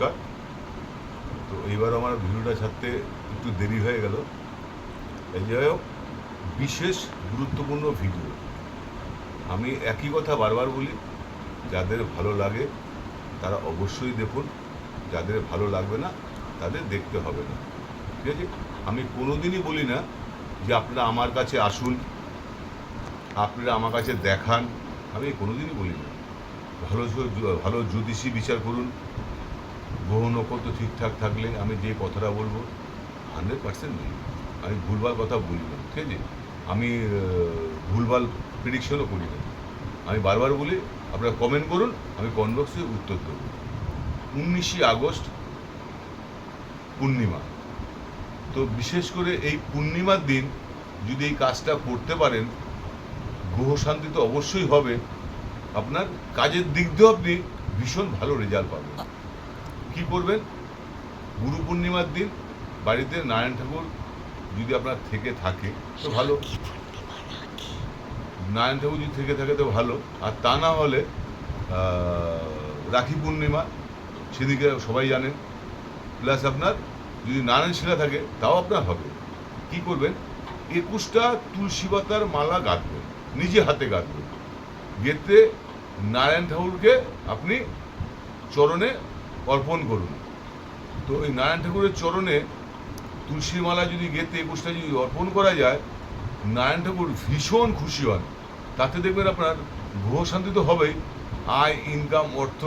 নমস্কার। তো এইবার আমার ভিডিওটা ছাড়তে একটু দেরি হয়ে গেল। এই যাই হোক বিশেষ গুরুত্বপূর্ণ ভিডিও। আমি একই কথা বারবার বলি, যাদের ভালো লাগে তারা অবশ্যই দেখুন, যাদের ভালো লাগবে না তাদের দেখতে হবে না। ঠিক আছে? আমি কোনোদিনই বলি না যে আপনারা আমার কাছে আসুন, আপনারা আমার কাছে দেখান, আমি কোনোদিনই বলি না। ভালো ভালো জ্যোতিষী বিচার করুন গ্রহ নক্ষত্র ঠিকঠাক থাকলে আমি যে কথাটা বলব হান্ড্রেড পার্সেন্ট বলি। আমি ভুলভাল কথা বলি না, ঠিক আছে? আমি ভুলভাল প্রিডিকশনও করি না। আমি বারবার বলি, আপনারা কমেন্ট করুন, আমি কমেন্ট উত্তর দেবো। উনিশে আগস্ট, পূর্ণিমা। তো বিশেষ করে এই পূর্ণিমার দিন যদি এই কাজটা করতে পারেন, গ্রহ শান্তি তো অবশ্যই হবে। আপনার কাজের দিক দিয়েও আপনি ভীষণ ভালো রেজাল্ট পাবেন। কি করবেন? গুরু পূর্ণিমার দিন বাড়িতে নারায়ণ ঠাকুর যদি আপনার থেকে থাকে তো ভালো। নারায়ণ ঠাকুর যদি থেকে থাকে তো ভালো। আর তা না হলে রাখি পূর্ণিমা সেদিকে সবাই জানেন। প্লাস আপনার যদি নারায়ণ শিলা থাকে তাও আপনার হবে। কি করবেন? একুশটা তুলসী পাতার মালা গাঁথবেন নিজে হাতে গাঁথবেন। গেতে নারায়ণ ঠাকুরকে আপনি চরণে অর্পণ করুন। তো ওই নারায়ণ ঠাকুরের চরণে তুলসীর মালা যদি গেতে একুশটা যদি অর্পণ করা যায়, নারায়ণ ঠাকুর ভীষণ খুশি হন। তাতে দেখবেন আপনার গ্রহ শান্তি তো হবেই, আয় ইনকাম অর্থ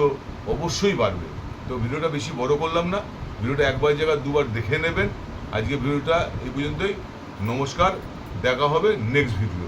অবশ্যই বাড়বে। তো ভিডিওটা বেশি বড় করলাম না, ভিডিওটা একবার জায়গায় দুবার দেখে নেবেন। আজকে ভিডিওটা এই পর্যন্তই, নমস্কার, দেখা হবে নেক্সট ভিডিও